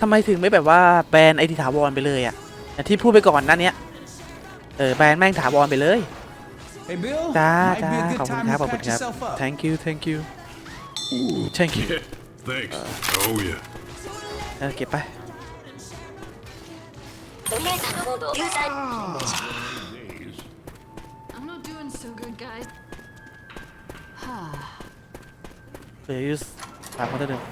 ทำไมถึงไม่แบบว่าแบนไอทีถาวรไปเลยอะอย่างที่พูดไปก่อนหนั่นเนี้ยเออแบนแม่งถาวรไปเลย Hey, Bill. จ้า Might จ้า be a good ขอบคุณ time ครับ to ขอบคุณ patch ครับ yourself up. thank you thank you thank you Yeah, thanks. oh yeah. เออเก็บไป I'm not doing so good, guys. เดี๋ยวยูสตามเขาเถอะเดิม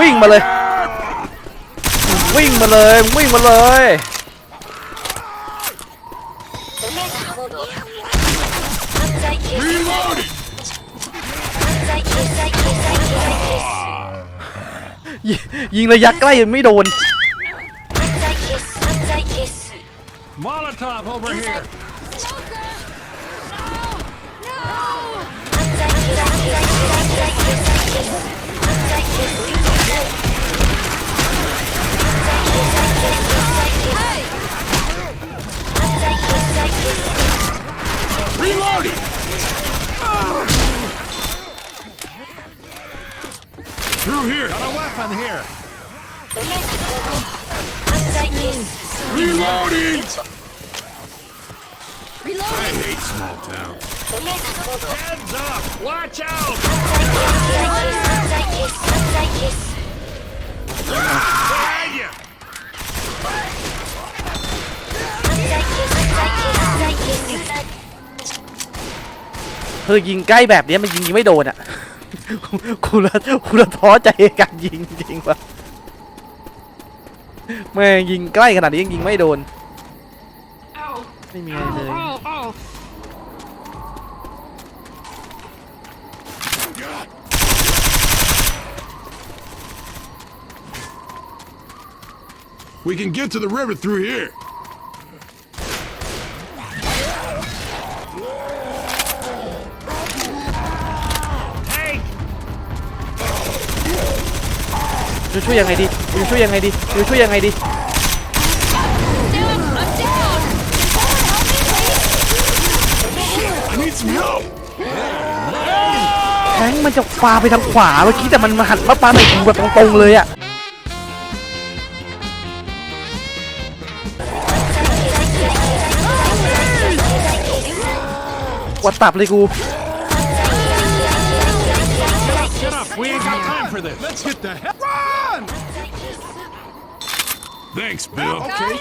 วิ่งมาเลย วิ่งมาเลย วิ่งมาเลย ยิงระยะใกล้ไม่โดน Molotov over here. Reloading! Through here. Got a weapon here. Reloading. Reloading. I hate small towns. Heads up! Watch out! Ah! Ah! คือยิงใกล้แบบนี้มันยิงยิงไม่โดนอะ คุณละคุณละท้อใจกับการยิงจริงปะแม่งยิงใกล้ขนาดนี้ยังยิงไม่โดน ไม่มีอะไรเลย We can get to the river through here. วยยังไงดีจะช่วยยังไงดีจะช่วยยังไงดีแทงมันจะปาไปทางขวาเมื่อกี้แต่มันมาหันมาปาใส่กูแบบตรงๆเลยอะวัดตับเลยกู Thanks, Bill. Okay.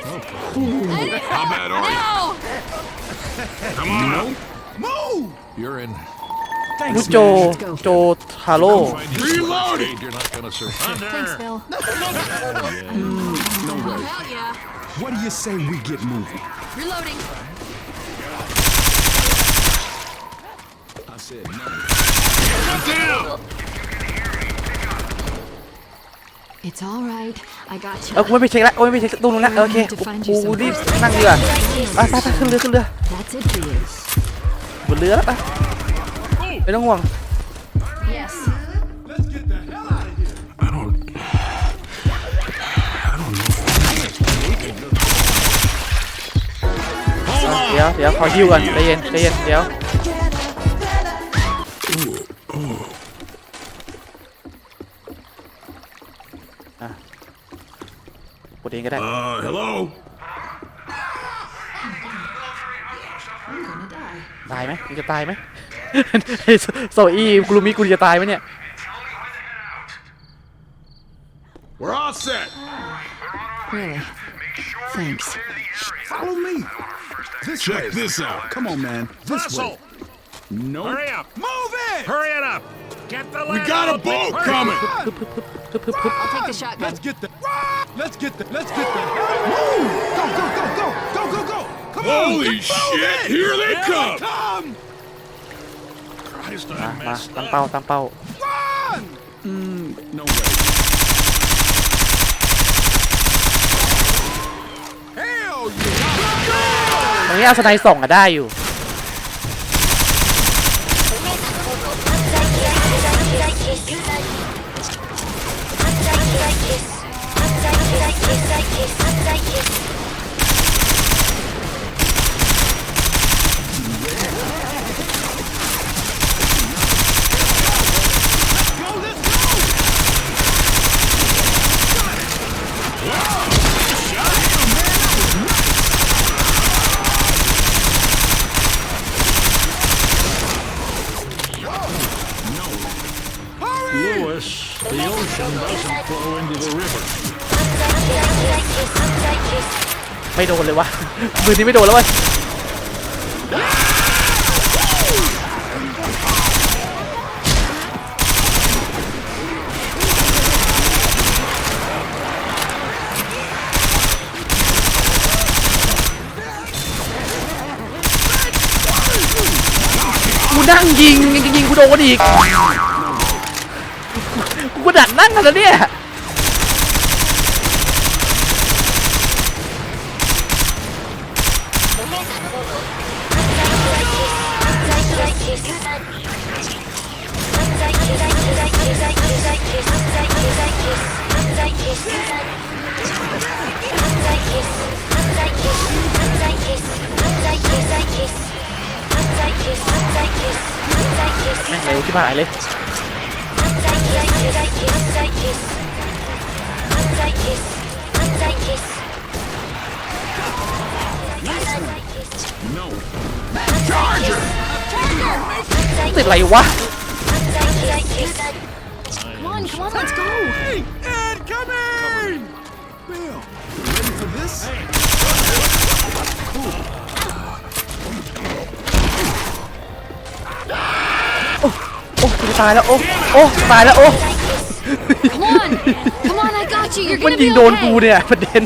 How bad are you? Come on. No. Move. You're in. Thanks, man. 저, 저 타로 Reloaded. You're not gonna survive. Thanks, Bill. No, no, way. Hell yeah. What do you say we get moving? Reloading. I said no. It's all right. I got เออ you. กูไม่ไปเช็คละกูไม่ไปเช็คตรงนู้นละโอเคกูกูรีบนั่งดีกว่าไปไปไปขึ้นเรือขึ้นเรือ That's it for you. บนเรือแล้วไปไม่ต้องห่วง Yes. Let's get the hell out of here. I don't. I don't know. Hold on. เดี๋ยวเดี๋ยวขอฮิวก่อนใจเย็นใจเย็นเดี๋ยวอะกด เองก็ได้ Uh, hello. ตายไหมกูจะตายไหม ไอ้โซโซอีกูรูมิกูจะตายไหมเนี่ย We're all set. Really? Thanks. Follow me. This Check way. this out. Come on, man. This way. Russell, No. hurry up! Move it. Hurry it up! Get the We ladder got a open. boat Hurry. coming. I'll take the shotgun. Let's get the. Let's get the. Let's get the. Move. Go, go, go, go, go, go, go. Come on. Holy get shit! moving. Here they Here come. come. Christ, มา I มา messed ตั้ง up. เป้าตั้งเป้า Run. Mm, No way. Hell yeah. ตรงนี้เอาสไนด์ส่องอะได้อยู่ ดนเลยวะมือนี้ไม่โดนแล้วเวะกูนั่งยิงยิงยิงกูโดนอีกกูก็ดักนั่งกันแล้วเนี่ย แม่งเร็วที่หายเลย No. ติดอะไรวะ Come on, come on, let's go. Incoming! Bill, you ready for this? โตายแล้วโอ้โอ้ตายแล้วโอ้ Come on. Come on, I got you. You're มัน gonna ยิ be งโดนกู okay. เนี่ยประเด็น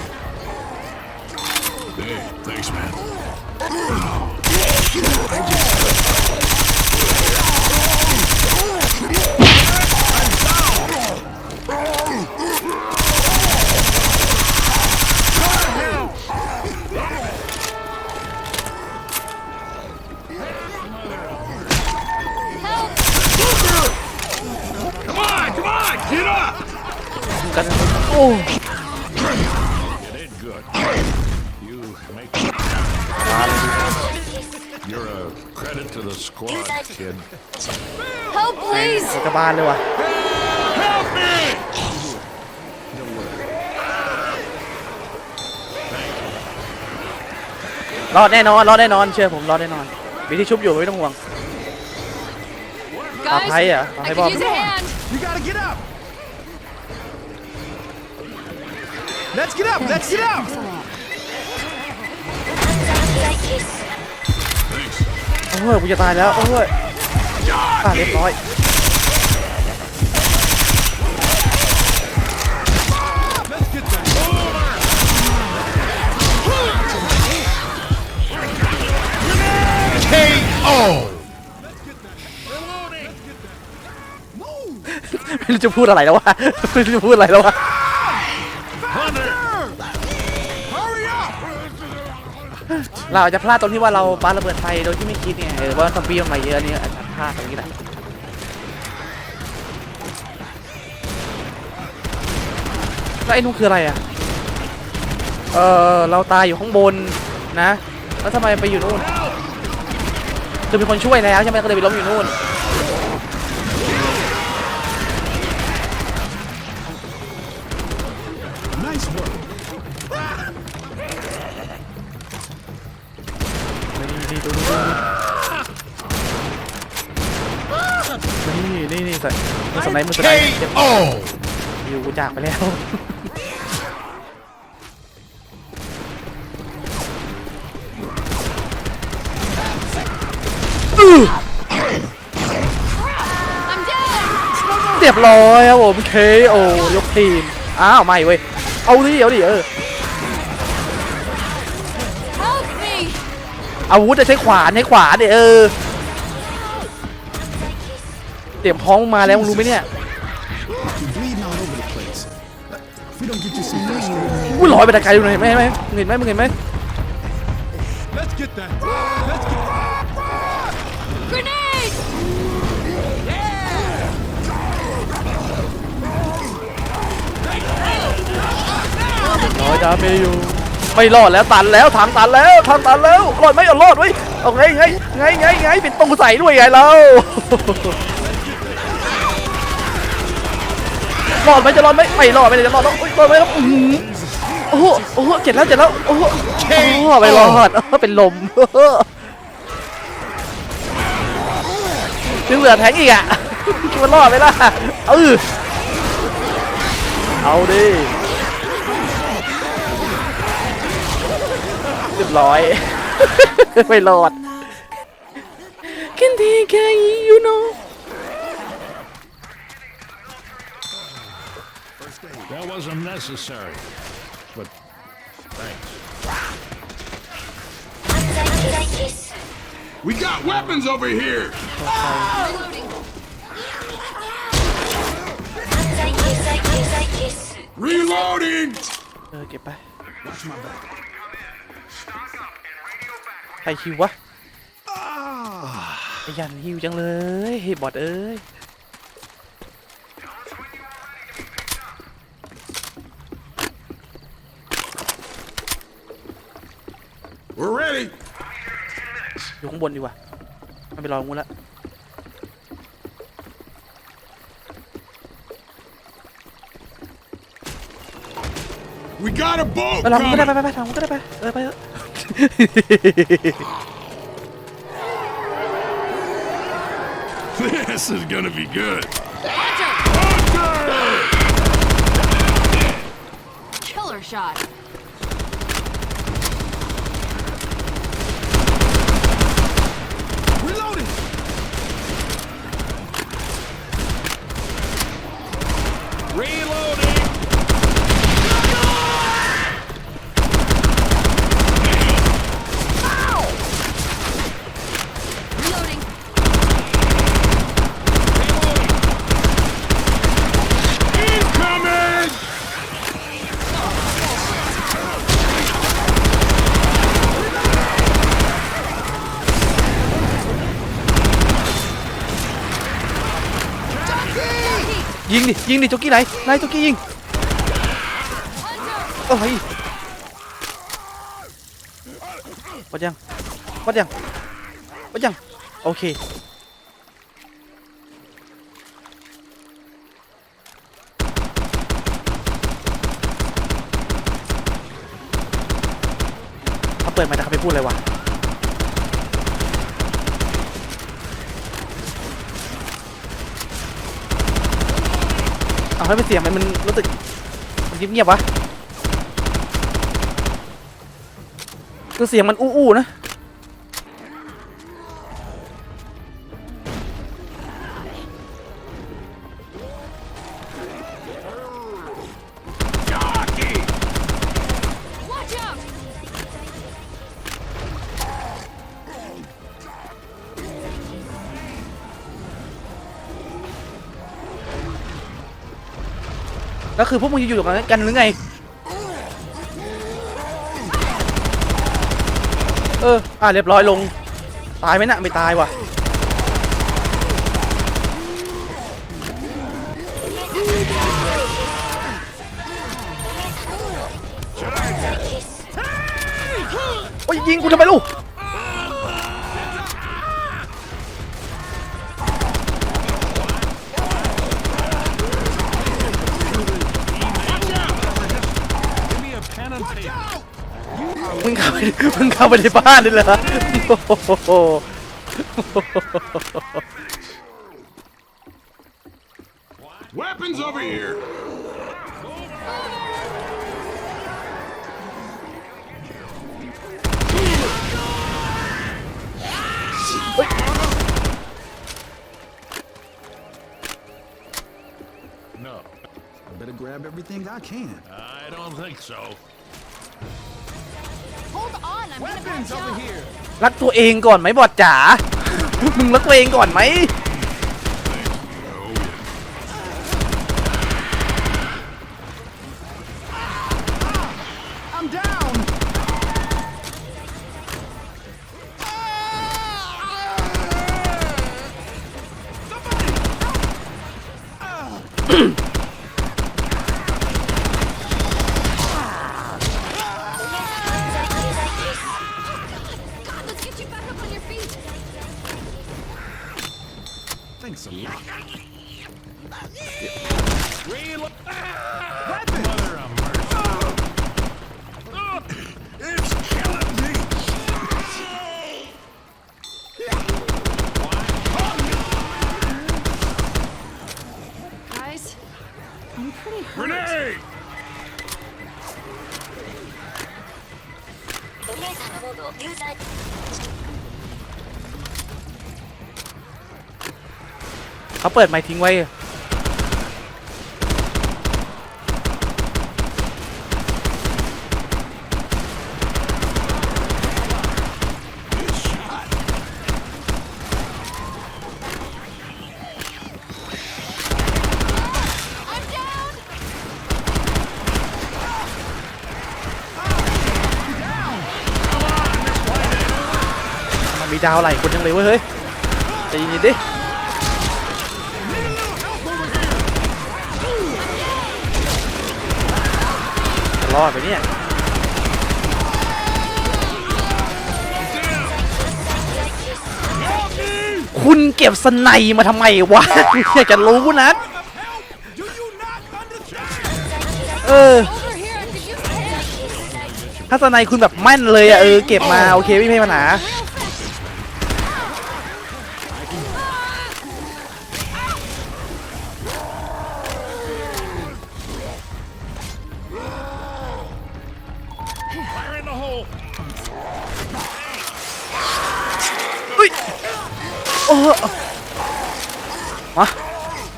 กันโอ้ You did good. You make You're a credit to the squad, kid. Help, please. กระบาลเลยว่ะ Help me! รอดแน่นอน รอดแน่นอน เชื่อผม รอดแน่นอน มีที่ชุบอยู่ไม่ต้องห่วง Guys, Papaya, I papaya could use a bomb. hand. You gotta get up! Let's get up! Let's get up! โอ้ยกูจะตายแล้วโอ้ยอะเรียบร้อย Let's get that. K.O. ไม่รู้จะพูดอะไรแล้ววะไม่รู้จะพูดอะไรแล้ววะ เราอาจจะพลาดตรงที่ว่าเราปาระเบิดไฟโดยที่ไม่คิดเนี่ยเออว่าซอมบี้มันมาเยอะนี่อาจจะพลาดตรงนี้แหละแล้วไอ้นู่นคืออะไรอะ เออเราตายอยู่ข้างบนนะ แล้วทำไมไปอยู่นู่น คือมีคนช่วยแล้วใช่ไหมก็เลยไปล้มอยู่นู่น มือสไนด์มือสไนด์เจ็บ K.O. อยู่กูจากไปแล้ว I'm dead. เรียบร้อยครับผมเคโอยกทีม อ้าวไม่เว้ย เอาดิเอาดิเออ Help me. อาวุธจะใช้ขวานใช้ขวานเดี๋ยเออ เตรียมพร้อมมาแล้วมึงรู้ไหมเนี่ย You're bleeding all over the place. If we don't get you some rest, กูลอยไปตะไกลอยู่เลยเห็นไหมเห็นไหมมึงเห็นไหมมึงเห็นไหม let's get that. Let's get Grenade. น้อยดาเมอยู่ไม่รอดแล้วตันแล้วทางตันแล้วทางตันแล้วรอดไหมเอารอดไว้ยเอาไงไงไงไงไงปิดตูใส่ด้วยไงเรา รอดไหมจะรอดไหมไม่รอดไม่ได้จะรอดต้องรอดไหมครับอื้อหือโอ้โหโอ้โหเจ็บแล้วเจ็บแล้วโอ้โหโอ้ไม่รอดเออเป็นลมยังเหลือแทงอีกอะคิดว่ารอดไหมล่ะเออเอาดิเรียบร้อยไม่รอด Can take care you know That wasn't necessary. But thanks. Anzai kiss. We got weapons over here. Reloading. Anzai kiss. Anzai kiss. Anzai kiss. Reloading. เออเก็บไปใครคิววะไอ้ยันฮิวจังเลยเฮ้ยบอดเอ้ย We're ready. อยู่ข้างบนดีกว่าไม่ไปรองูนละ We got a boat ไปรองูก็ได้ coming. ไปไปไปทางงูก็ได้ไปเออไปเถอะ This is gonna be good. Killer shot. Reloading. Reloading! Reloading. Incoming. ยิง ดิยิงดิจ็อกกี้ไหนนายจ็อกกี้ยิงอะไรวัดยังวัดยังวัดยังโอเคเขาเปิดมาแต่เขาไม่พูดเลยวะ เอาให้เป็นเสียงมันมันรู้สึกมันเงียบๆวะคือเสียงมันอู้ๆนะ แล้วคือพวกมึงอยู่กันกันหรือไง เออ อะเรียบร้อยลง ตายไหมนะไม่ตายว่ะ โอ้ยยิงกูทำไมลูก เข้าไปมึงเข้าไปในบ้านเลยเหรอโอ้โห Weapons over here. No, I better grab everything I can. I don't think so. รักตัวเองก่อนไหมบอดจ๋า มึงรักตัวเองก่อนไหม Thanks a lot. Yeah. Ah! Mother of mercy. Oh. Oh. It's killing me. Guys, I'm pretty hurt. Grenade! Grenade! เขาเปิดไมค์ทิ้งไว้มันมีดาวไหลคนยังเลยเว้ยเฮ้ยใจเย็นๆดิ รอดไปเนี่ยคุณเก็บสไนยมาทำไมวะอยากจะรู้นะเออถ้าสไนยคุณแบบแม่นเลยอะเออเก็บมาโอเคไม่มีปัญหา ยโอ้มา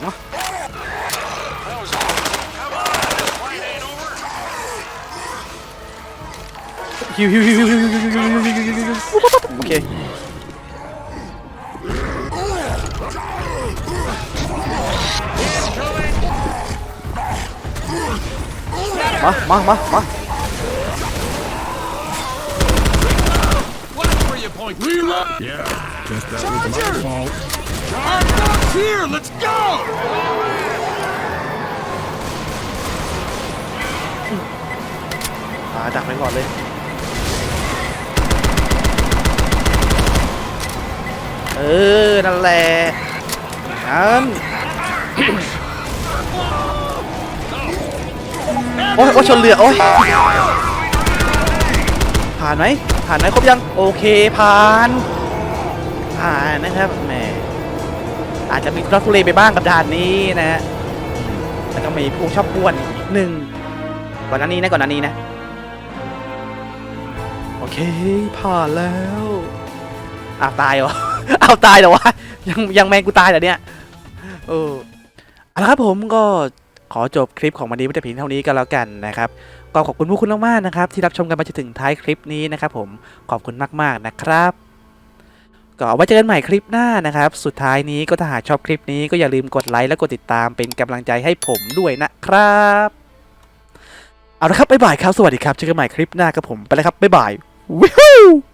มาฮิวฮิวฮิวฮิวฮิวฮิวฮิวฮิวฮิวฮิวฮิวฮิวฮิวโอเคมามามามา Reload. Yeah, guess that was my fault. Charge here. Let's go. อ่าดักไปก่อนเลยเออ นั่นแหละนั้นโอ้ยโอ้ยชนเรือ โอ้ยผ่านไหม ผ่านไหมครบยังโอเคผ่าน ผ่านนะครับแหมอาจจะมีทุรักทุเลไปบ้างกับด่านนี้นะฮะแล้วก็มีผู้ชอบป้วนหนึ่งก่อนหน้านี้นะก่อนหน้านี้นะ โอเคผ่านแล้วอ้าวตายเหรออ้าวตายเหรอวะยังยังแมงกูตายเหรอเนี่ยเออเอาละครับผมก็ ขอจบคลิปของวันนี้ไว้แต่เพียงเท่านี้ก็แล้วกันนะครับก็ขอบคุณผู้คุณมากๆนะครับ ที่รับชมกันมาจนถึงท้ายคลิปนี้นะครับผมขอบคุณมากๆนะครับก็ไว้เจอกันใหม่คลิปหน้านะครับ สุดท้ายนี้ก็ถ้าหากชอบคลิปนี้ก็อย่าลืมกดไลค์และกดติดตามเป็นกำลังใจให้ผมด้วยนะครับ เอาละครับบ๊ายบายครับ สวัสดีครับ เจอกันใหม่คลิปหน้าครับผม ไปแล้วครับบ๊ายบายวิว